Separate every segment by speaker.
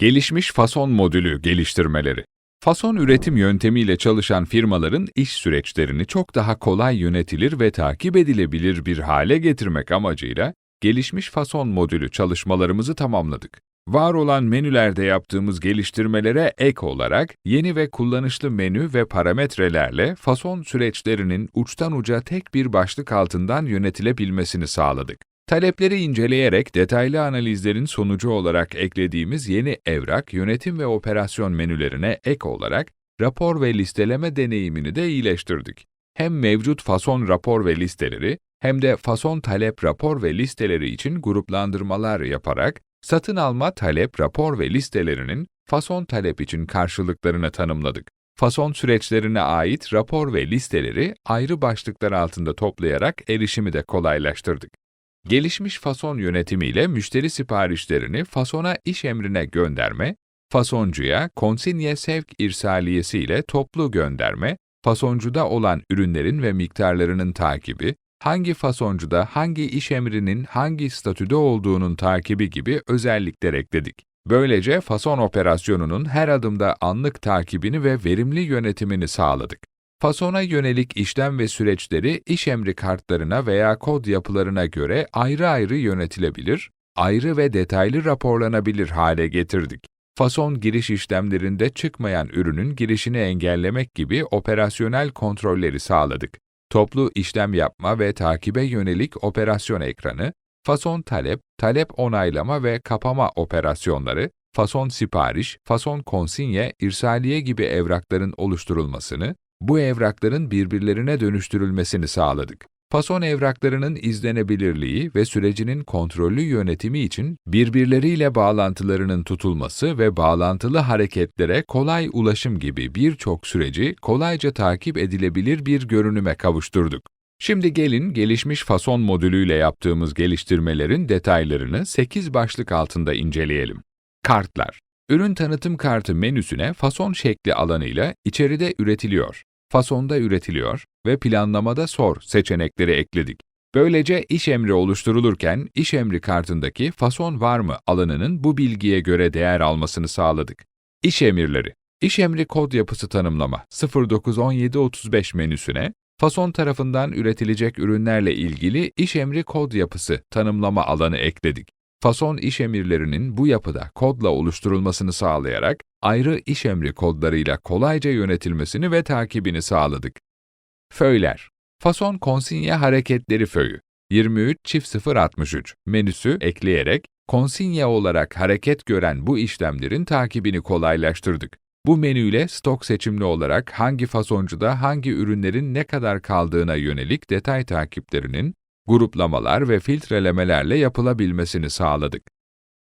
Speaker 1: Gelişmiş fason modülü geliştirmeleri. Fason üretim yöntemiyle çalışan firmaların iş süreçlerini çok daha kolay yönetilir ve takip edilebilir bir hale getirmek amacıyla gelişmiş fason modülü çalışmalarımızı tamamladık. Var olan menülerde yaptığımız geliştirmelere ek olarak yeni ve kullanışlı menü ve parametrelerle fason süreçlerinin uçtan uca tek bir başlık altından yönetilebilmesini sağladık. Talepleri inceleyerek detaylı analizlerin sonucu olarak eklediğimiz yeni evrak, yönetim ve operasyon menülerine ek olarak rapor ve listeleme deneyimini de iyileştirdik. Hem mevcut fason rapor ve listeleri hem de fason talep rapor ve listeleri için gruplandırmalar yaparak satın alma talep rapor ve listelerinin fason talep için karşılıklarını tanımladık. Fason süreçlerine ait rapor ve listeleri ayrı başlıklar altında toplayarak erişimi de kolaylaştırdık. Gelişmiş fason yönetimiyle müşteri siparişlerini fasona iş emrine gönderme, fasoncuya konsinye sevk irsaliyesi ile toplu gönderme, fasoncuda olan ürünlerin ve miktarlarının takibi, hangi fasoncuda hangi iş emrinin hangi statüde olduğunun takibi gibi özellikler ekledik. Böylece fason operasyonunun her adımda anlık takibini ve verimli yönetimini sağladık. Fasona yönelik işlem ve süreçleri iş emri kartlarına veya kod yapılarına göre ayrı ayrı yönetilebilir, ayrı ve detaylı raporlanabilir hale getirdik. Fason giriş işlemlerinde çıkmayan ürünün girişini engellemek gibi operasyonel kontrolleri sağladık. Toplu işlem yapma ve takibe yönelik operasyon ekranı, fason talep, talep onaylama ve kapama operasyonları, fason sipariş, fason konsinye, irsaliye gibi evrakların oluşturulmasını, bu evrakların birbirlerine dönüştürülmesini sağladık. Fason evraklarının izlenebilirliği ve sürecinin kontrollü yönetimi için birbirleriyle bağlantılarının tutulması ve bağlantılı hareketlere kolay ulaşım gibi birçok süreci kolayca takip edilebilir bir görünüme kavuşturduk. Şimdi gelin gelişmiş fason modülüyle yaptığımız geliştirmelerin detaylarını 8 başlık altında inceleyelim. Kartlar Ürün tanıtım kartı menüsüne fason şekli alanıyla içeride üretiliyor, fasonda üretiliyor ve planlamada sor seçenekleri ekledik. Böylece iş emri oluşturulurken iş emri kartındaki fason var mı alanının bu bilgiye göre değer almasını sağladık. İş emirleri İş emri kod yapısı tanımlama 091735 menüsüne fason tarafından üretilecek ürünlerle ilgili iş emri kod yapısı tanımlama alanı ekledik. Fason iş emirlerinin bu yapıda kodla oluşturulmasını sağlayarak ayrı iş emri kodlarıyla kolayca yönetilmesini ve takibini sağladık. Föyler Fason konsinye hareketleri föyü 23 çift 063 menüsü ekleyerek konsinye olarak hareket gören bu işlemlerin takibini kolaylaştırdık. Bu menüyle stok seçimli olarak hangi fasoncuda hangi ürünlerin ne kadar kaldığına yönelik detay takiplerinin gruplamalar ve filtrelemelerle yapılabilmesini sağladık.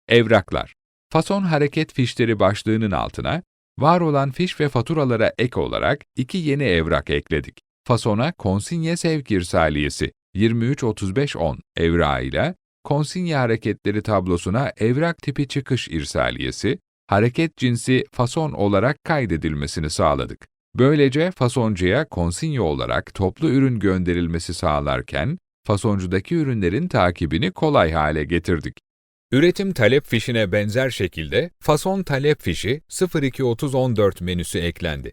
Speaker 1: Evraklar Fason hareket fişleri başlığının altına, var olan fiş ve faturalara ek olarak iki yeni evrak ekledik. Fasona konsinye sevk irsaliyesi 233510 evrağı ile konsinye hareketleri tablosuna evrak tipi çıkış irsaliyesi, hareket cinsi fason olarak kaydedilmesini sağladık. Böylece fasoncuya konsinye olarak toplu ürün gönderilmesi sağlarken, fasoncudaki ürünlerin takibini kolay hale getirdik. Üretim talep fişine benzer şekilde fason talep fişi 023014 menüsü eklendi.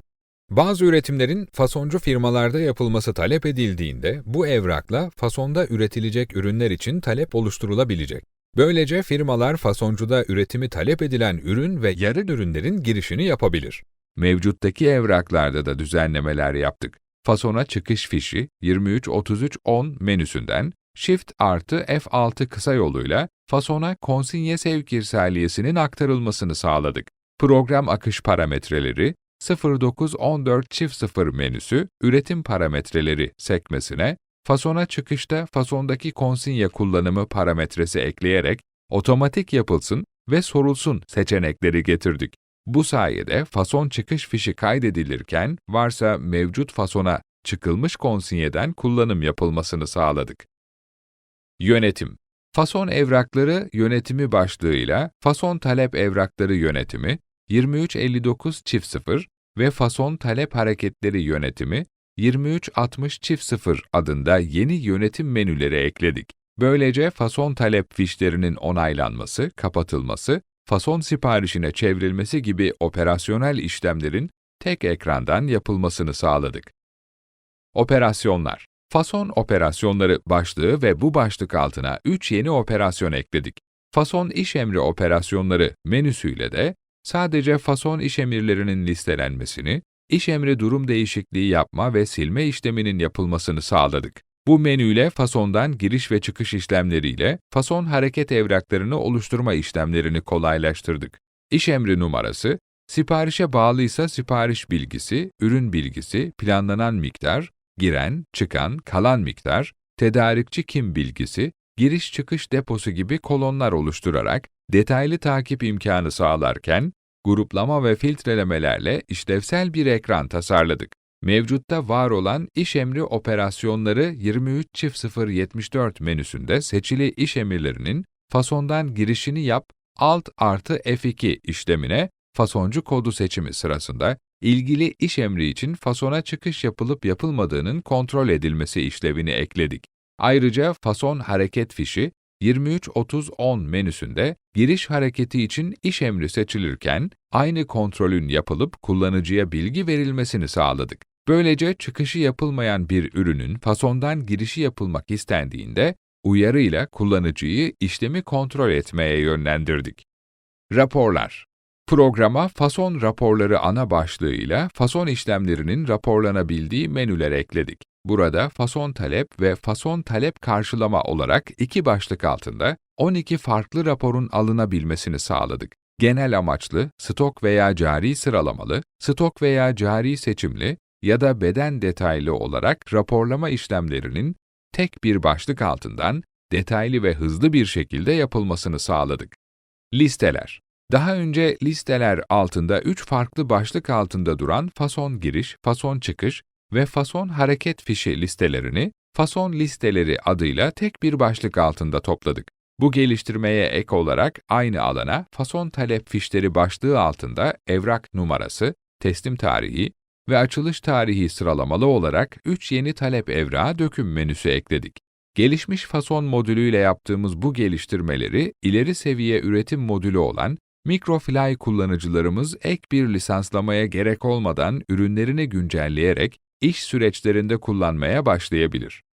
Speaker 1: Bazı üretimlerin fasoncu firmalarda yapılması talep edildiğinde bu evrakla fasonda üretilecek ürünler için talep oluşturulabilecek. Böylece firmalar fasoncuda üretimi talep edilen ürün ve yarı ürünlerin girişini yapabilir. Mevcuttaki evraklarda da düzenlemeler yaptık. Fasona çıkış fişi 233310 menüsünden Shift artı F6 kısa yoluyla fasona konsinye sevk irsaliyesinin aktarılmasını sağladık. Program akış parametreleri 0914 çift 0 menüsü üretim parametreleri sekmesine fasona çıkışta fasondaki konsinye kullanımı parametresi ekleyerek otomatik yapılsın ve sorulsun seçenekleri getirdik. Bu sayede fason çıkış fişi kaydedilirken varsa mevcut fasona çıkılmış konsinyeden kullanım yapılmasını sağladık. Yönetim Fason evrakları yönetimi başlığıyla fason talep evrakları yönetimi 2359 çift 0 ve fason talep hareketleri yönetimi 2360 çift 0 adında yeni yönetim menüleri ekledik. Böylece fason talep fişlerinin onaylanması, kapatılması fason siparişine çevrilmesi gibi operasyonel işlemlerin tek ekrandan yapılmasını sağladık. Operasyonlar Fason operasyonları başlığı ve bu başlık altına 3 yeni operasyon ekledik. Fason iş emri operasyonları menüsüyle de sadece fason iş emirlerinin listelenmesini, iş emri durum değişikliği yapma ve silme işleminin yapılmasını sağladık. Bu menüyle fasondan giriş ve çıkış işlemleriyle fason hareket evraklarını oluşturma işlemlerini kolaylaştırdık. İş emri numarası, siparişe bağlıysa sipariş bilgisi, ürün bilgisi, planlanan miktar, giren, çıkan, kalan miktar, tedarikçi kim bilgisi, giriş-çıkış deposu gibi kolonlar oluşturarak detaylı takip imkanı sağlarken, gruplama ve filtrelemelerle işlevsel bir ekran tasarladık. Mevcutta var olan iş emri operasyonları 23.074 menüsünde seçili iş emirlerinin fasondan girişini yap, Alt artı F2 işlemine fasoncu kodu seçimi sırasında ilgili iş emri için fasona çıkış yapılıp yapılmadığının kontrol edilmesi işlevini ekledik. Ayrıca fason hareket fişi 23.30.10 menüsünde giriş hareketi için iş emri seçilirken aynı kontrolün yapılıp kullanıcıya bilgi verilmesini sağladık. Böylece çıkışı yapılmayan bir ürünün fasondan girişi yapılmak istendiğinde uyarıyla kullanıcıyı işlemi kontrol etmeye yönlendirdik. Raporlar Programa fason raporları ana başlığıyla fason işlemlerinin raporlanabildiği menüler ekledik. Burada fason talep ve fason talep karşılama olarak iki başlık altında 12 farklı raporun alınabilmesini sağladık. Genel amaçlı, stok veya cari sıralamalı, stok veya cari seçimli ya da beden detaylı olarak raporlama işlemlerinin tek bir başlık altından detaylı ve hızlı bir şekilde yapılmasını sağladık. Listeler daha önce listeler altında üç farklı başlık altında duran fason giriş, fason çıkış ve fason hareket fişi listelerini fason listeleri adıyla tek bir başlık altında topladık. Bu geliştirmeye ek olarak aynı alana fason talep fişleri başlığı altında evrak numarası, teslim tarihi ve açılış tarihi sıralamalı olarak 3 yeni talep evrağı döküm menüsü ekledik. Gelişmiş fason modülüyle yaptığımız bu geliştirmeleri ileri seviye üretim modülü olan Microfly kullanıcılarımız ek bir lisanslamaya gerek olmadan ürünlerini güncelleyerek iş süreçlerinde kullanmaya başlayabilir.